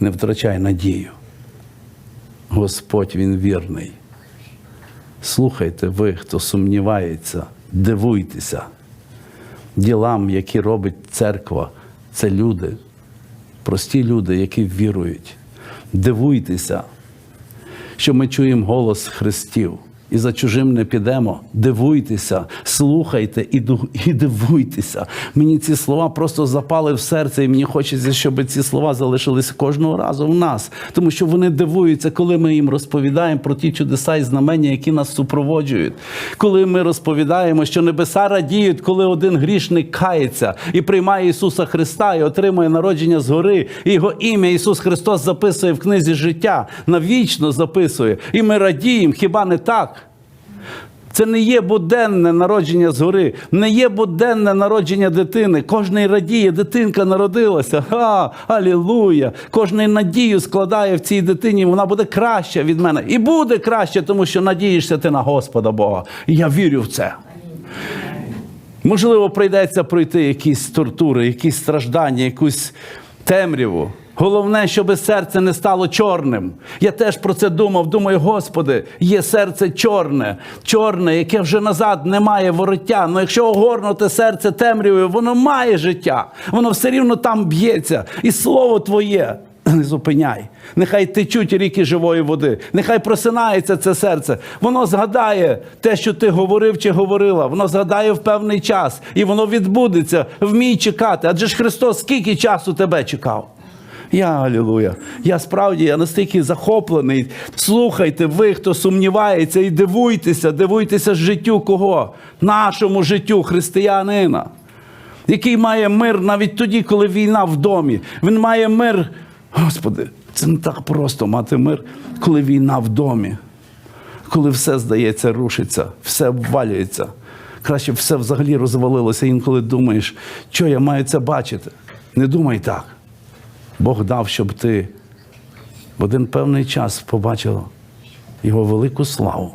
Не втрачай надію. Господь Він вірний. Слухайте ви, хто сумнівається, дивуйтеся. Ділам, які робить церква, це люди, прості люди, які вірують. Дивуйтеся, що ми чуємо голос Христів. І за чужим не підемо. Дивуйтеся, слухайте і, і дивуйтеся. Мені ці слова просто запали в серце, і мені хочеться, щоб ці слова залишилися кожного разу в нас. Тому що вони дивуються, коли ми їм розповідаємо про ті чудеса і знамення, які нас супроводжують. Коли ми розповідаємо, що небеса радіють, коли один грішник кається і приймає Ісуса Христа і отримує народження згори, і його ім'я Ісус Христос записує в книзі життя, навічно записує. І ми радіємо, хіба не так? Це не є буденне народження згори, не є буденне народження дитини. Кожний радіє, дитинка народилася. Ха, алілуя! Кожний надію складає в цій дитині, вона буде краща від мене. І буде краще, тому що надієшся ти на Господа Бога. І я вірю в це. Можливо, прийдеться пройти якісь тортури, якісь страждання, якусь темряву. Головне, щоб серце не стало чорним. Я теж про це думав. Думаю, Господи, є серце чорне, чорне, яке вже назад не має вороття. Ну якщо огорнути серце темрявою, воно має життя, воно все рівно там б'ється. І слово Твоє не зупиняй. Нехай течуть ріки живої води, нехай просинається це серце. Воно згадає те, що ти говорив чи говорила. Воно згадає в певний час, і воно відбудеться. Вмій чекати. Адже ж Христос скільки часу тебе чекав? Я алілуя. Я справді я настільки захоплений. Слухайте, ви, хто сумнівається, і дивуйтеся, дивуйтеся життю кого? Нашому життю християнина який має мир навіть тоді, коли війна в домі. Він має мир. Господи, це не так просто мати мир, коли війна в домі, коли все здається, рушиться, все обвалюється. Краще все взагалі розвалилося. Інколи думаєш, що я маю це бачити. Не думай так. Бог дав, щоб ти в один певний час побачив його велику славу.